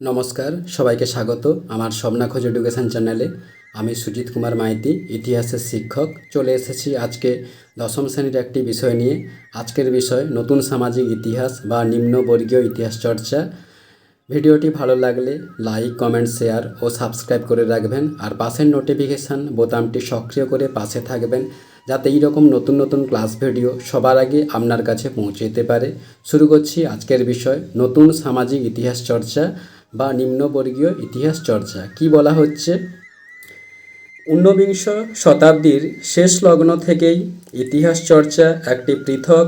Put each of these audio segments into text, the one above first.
নমস্কার, সবাইকে স্বাগত আমার স্বপ্নাখোঁজ এডুকেশন চ্যানেলে। আমি সুজিত কুমার মাইতি, ইতিহাসের শিক্ষক। চলে এসেছি আজকে দশম শ্রেণির একটি বিষয় নিয়ে। আজকের বিষয়, নতুন সামাজিক ইতিহাস বা নিম্নবর্গীয় ইতিহাস চর্চা। ভিডিওটি ভালো লাগলে লাইক, কমেন্ট, শেয়ার ও সাবস্ক্রাইব করে রাখবেন। আর পাশের নোটিফিকেশান বোতামটি সক্রিয় করে পাশে থাকবেন, যাতে এই রকম নতুন নতুন ক্লাস ভিডিও সবার আগে আপনার কাছে পৌঁছে যেতে পারে। শুরু করছি আজকের বিষয়, নতুন সামাজিক ইতিহাস চর্চা। বা নিম্নবর্গীয় ইতিহাস চর্চা। কি বলা হচ্ছে? ঊনবিংশ শতাব্দীর শেষ লগ্ন থেকেই ইতিহাস চর্চা একটি পৃথক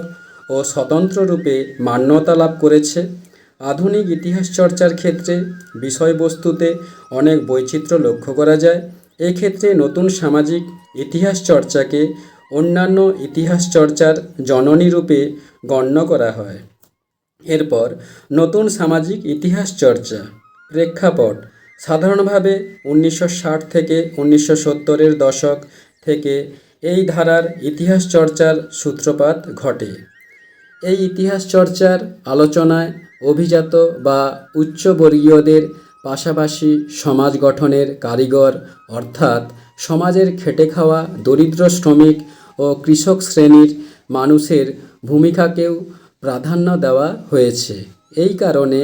ও স্বতন্ত্র রূপে মান্যতা লাভ করেছে। আধুনিক ইতিহাস চর্চার ক্ষেত্রে বিষয়বস্তুতে অনেক বৈচিত্র্য লক্ষ্য করা যায়। এক্ষেত্রে নতুন সামাজিক ইতিহাস চর্চাকে অন্যান্য ইতিহাস চর্চার জননী রূপে গণ্য করা হয়। এরপর নতুন সামাজিক ইতিহাস চর্চা, প্রেক্ষাপট, সাধারণভাবে উনিশশো ষাট থেকে উনিশশো সত্তরের দশক থেকে এই ধারার ইতিহাস চর্চার সূত্রপাত ঘটে। এই ইতিহাস চর্চার আলোচনায় অভিজাত বা উচ্চবর্গীয়দের পাশাপাশি সমাজ গঠনের কারিগর অর্থাৎ সমাজের খেটে খাওয়া দরিদ্র শ্রমিক ও কৃষক শ্রেণির মানুষের ভূমিকাকেও প্রাধান্য দেওয়া হয়েছে। এই কারণে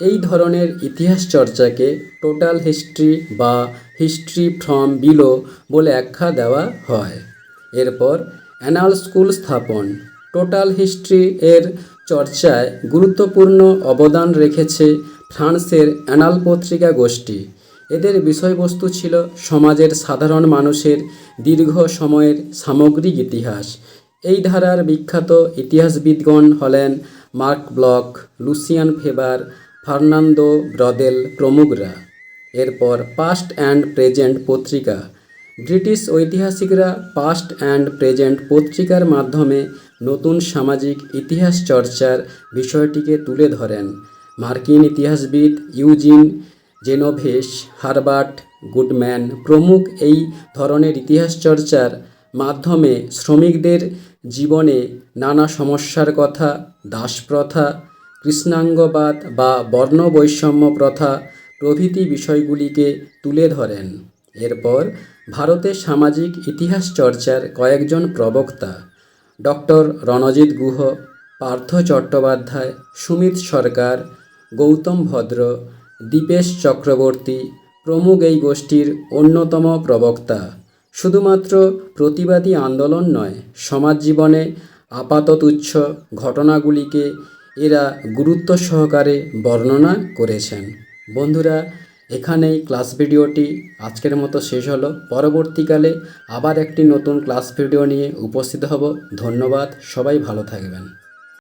এই ধরনের ইতিহাস চর্চাকে টোটাল হিস্ট্রি বা হিস্ট্রি ফ্রম বিলো বলে আখ্যা দেওয়া হয়। এরপর অ্যানাল স্কুল স্থাপন। টোটাল হিস্ট্রি এর চর্চায় গুরুত্বপূর্ণ অবদান রেখেছে ফ্রান্সের অ্যানাল পত্রিকা গোষ্ঠী। এদের বিষয়বস্তু ছিল সমাজের সাধারণ মানুষের দীর্ঘ সময়ের সামগ্রিক ইতিহাস। এই ধারার বিখ্যাত ইতিহাসবিদগণ হলেন Marc Bloch, Lucien Febvre, Fernando Braudel প্রমুখরা। এরপর পাস্ট অ্যান্ড প্রেজেন্ট পত্রিকা। ব্রিটিশ ঐতিহাসিকরা পাস্ট অ্যান্ড প্রেজেন্ট পত্রিকার মাধ্যমে নতুন সামাজিক ইতিহাস চর্চার বিষয়টিকে তুলে ধরেন। মার্কিন ইতিহাসবিদ ইউজিন জেনোভেস, হারবার্ট গুডম্যান প্রমুখ এই ধরনের ইতিহাস চর্চার মাধ্যমে শ্রমিকদের জীবনে নানা সমস্যার কথা, দাসপ্রথা, কৃষ্ণাঙ্গবাদ বা বর্ণ বৈষম্য প্রথা প্রভৃতি বিষয়গুলিকে তুলে ধরেন। এরপর ভারতের সামাজিক ইতিহাস চর্চার কয়েকজন প্রবক্তা, ডক্টর রণজিৎ গুহ, পার্থ চট্টোপাধ্যায়, সুমিত সরকার, গৌতম ভদ্র, দীপেশ চক্রবর্তী প্রমুখ এই গোষ্ঠীর অন্যতম প্রবক্তা। শুধুমাত্র প্রতিবাদী আন্দোলন নয়, সমাজ জীবনে আপাততুচ্ছ ঘটনাগুলিকে এরা গুরুত্ব সহকারে বর্ণনা করেছেন। বন্ধুরা, এখানেই ক্লাস ভিডিওটি আজকের মতো শেষ হলো। পরবর্তীকালে আবার একটি নতুন ক্লাস ভিডিও নিয়ে উপস্থিত হব। ধন্যবাদ, সবাই ভালো থাকবেন।